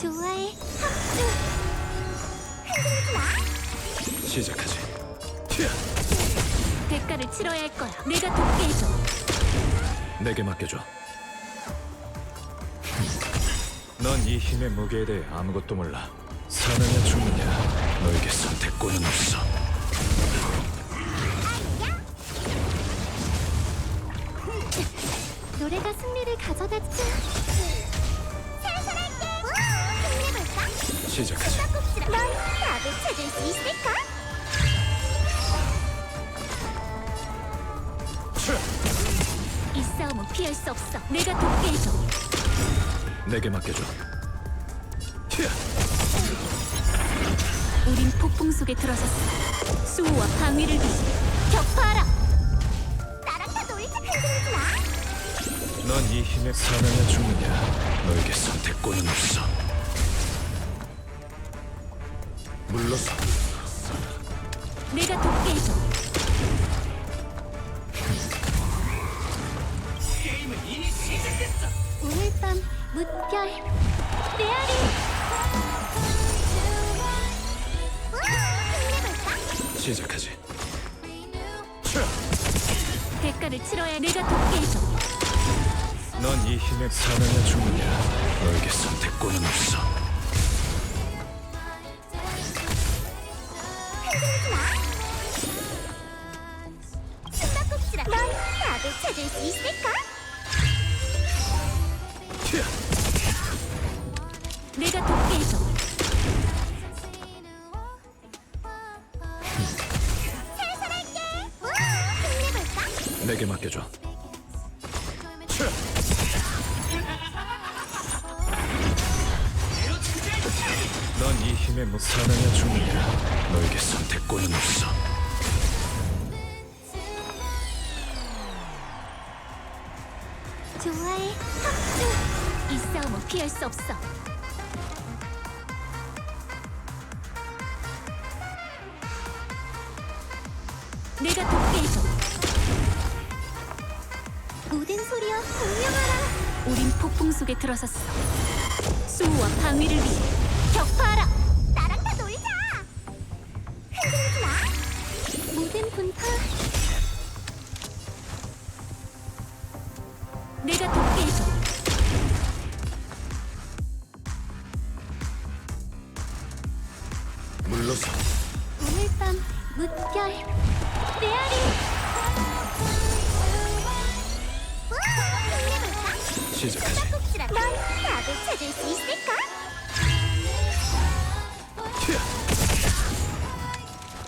좋아해 합주 흔들리지 마 시작하지. 대가를 치러야 할 거야. 내가 돕게 해줘. 내게 맡겨줘. 넌 이 힘의 무게에 대해 아무것도 몰라. 사느냐 죽느냐 너에게 선택권은 없어. 노래가 승리를 가져다주 시작하지. 넌 답을 찾을 수 있을까? 이 싸움은 피할 수 없어. 내가 돕게 해줘. 내게 맡겨줘. 우린 폭풍 속에 들어섰어. 수호와 방위를 위해 격파하라. 나랑 다 놀자 흔들리지 마 넌 이 힘에 사느냐 죽느냐 너에게 선택권은 없어. 내가 돕게 해줘. 오늘 밤 무별 메아리 힘내볼까? 시작하지. 대가를 치러야 내가 돕게 해줘. 넌 이 힘에 사느냐 죽느냐 너에게 선택권은 없어. 답을 찾을 수 있을까? 내가 돕게 해줘. 살살할게 힘내볼까? 내게 맡겨줘. 넌 이 힘에 못 사느냐 죽느냐 너에게 선택권은 없어. 좋아해 합주 이 싸움은 피할 수 없어. 내가 돕게 해줘. 모든 소리여 공명하라 우린 폭풍 속에 들어섰어. 수호와 방위를 위해 격파하라. 내가 해줘. 물러서. 오늘 밤 무별 메아리? 시작하지. 넌 답을 찾을 수 있을까?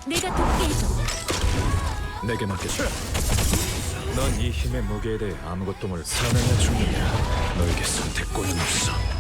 내가 해줘. 내게 맡겨줘. 넌 이 힘의 무게에 대해 아무것도 몰라. 사느냐 죽느냐 너에게 선택권은 없어.